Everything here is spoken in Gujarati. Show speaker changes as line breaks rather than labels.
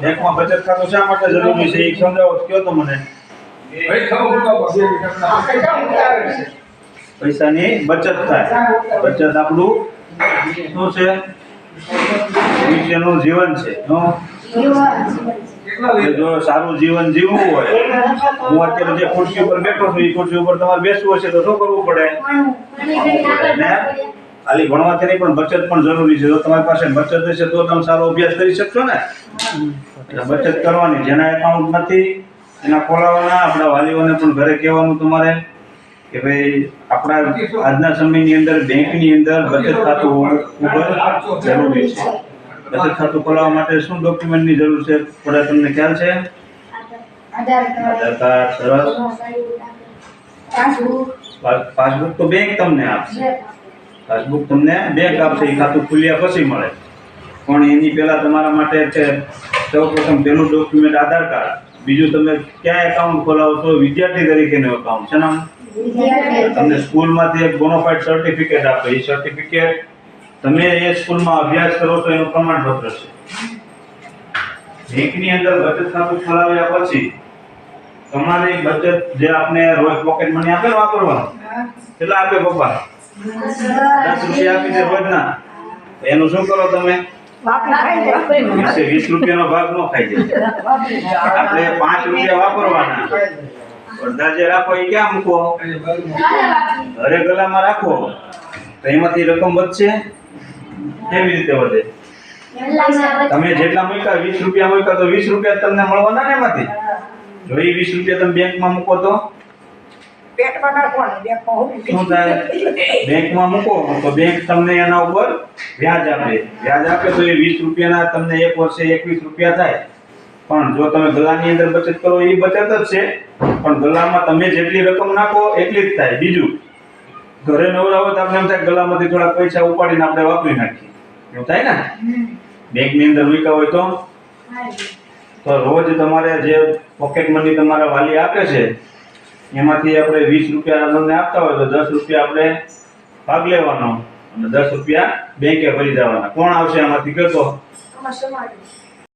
બેંકમાં બચત ખાતું શા માટે જરૂરી છે? એ સમજાવો તો કયો તો મને. પૈસાની બચત થાય. બચત આપણું શું છે? ભવિષ્યનું જીવન છે નો? જો સારું જીવન જીવવું હોય હું અત્યારે જે ખુરશી ઉપર બેઠો છું એ ખુરશી ઉપર તમારે બેસવું હશે તો શું કરવું પડે? ખાલી ભણવાથી નહીં પણ બચત પણ જરૂરી છે. જો તમારી પાસે બચત હશે તો તમે સારો અભ્યાસ કરી શકશો ને? એટલે બચત કરવાની જેના એકાઉન્ટ નથી એના ખોલાવાના. આપણા વાલીઓને પણ ઘરે કહેવાનું તમારે કે ભાઈ આપણા આજના સમયની અંદર બેંકની અંદર બચત ખાતું હોવું ખૂબ જ જરૂરી છે. બચત ખાતું ખોલાવવા માટે શું ડોક્યુમેન્ટની જરૂર છે? થોડા તમને ખ્યાલ છે? આધાર કાર્ડ સરસ. પાસબુક. પાસબુક તો બેંક તમને આપશે. પાસબુક તમને બેંક આપશે એ ખાતું ખુલ્યા પછી મળે. પણ એની પહેલા તમારા માટે છે સૌપ્રથમ પહેલું ડોક્યુમેન્ટ આધાર કાર્ડ. બીજું તમે ક્યાં એકાઉન્ટ ખોલાવો છો? વિદ્યાર્થી તરીકેનું એકાઉન્ટ છે ને તમને સ્કૂલમાંથી એક બોનોફાઇડ સર્ટિફિકેટ આપે. એ સર્ટિફિકેટ તમે એ સ્કૂલમાં અભ્યાસ કરો તો એનું પ્રમાણપત્ર છે. બેંકની અંદર બચત ખાતું ખોલાવ્યા પછી તમારી બચત જે આપને રોજ પોકેટ મની આપે વાપરવાનું? એટલે આપે પપ્પા. દસ રૂપિયા આપી રોજના એનું શું કરો તમે? વીસ રૂપિયાનો ભાગ નો ખાઈ જાય આપણે પાંચ રૂપિયા વાપરવાના. અડધા જે રાખો એ ક્યાં મૂકો? ઘરે ગલામાં રાખો. તો એમાંથી રકમ વધશે? કેવી રીતે વધે? તમે જેટલા મૂક્યા વીસ રૂપિયા મૂક્યા તો વીસ રૂપિયા તમને મળવાના ને એમાંથી? જો એ વીસ રૂપિયા તમે બેંકમાં મૂકો તો? શું નાખવાનું બેંકમાં મૂકો તો બેંક તમને એના ઉપર વ્યાજ આપે. વ્યાજ આપે તો એ વીસ રૂપિયાના તમને એક વર્ષે એકવીસ રૂપિયા થાય. પણ જો તમે ગલાની અંદર બચત કરો એ બચત જ છે. પણ ગલામાં તમે જેટલી રકમ નાખો એટલી જ થાય. બીજું ઘરે નવરા હોય તો આપણે એમ થાય ગલામાંથી થોડા પૈસા ઉપાડીને આપણે વાપરી નાખીએ. એવું થાય ને? બેંકની અંદર મૂક્યા હોય તો? તો રોજ તમારે જે પોકેટ મની તમારા વાલી આપે છે એમાંથી આપણે વીસ રૂપિયા તમને આપતા હોય તો દસ રૂપિયા આપણે ભાગ લેવાનો અને દસ રૂપિયા બેંકે ભરી જવાના કોણ આવશે આમાંથી? કહેતો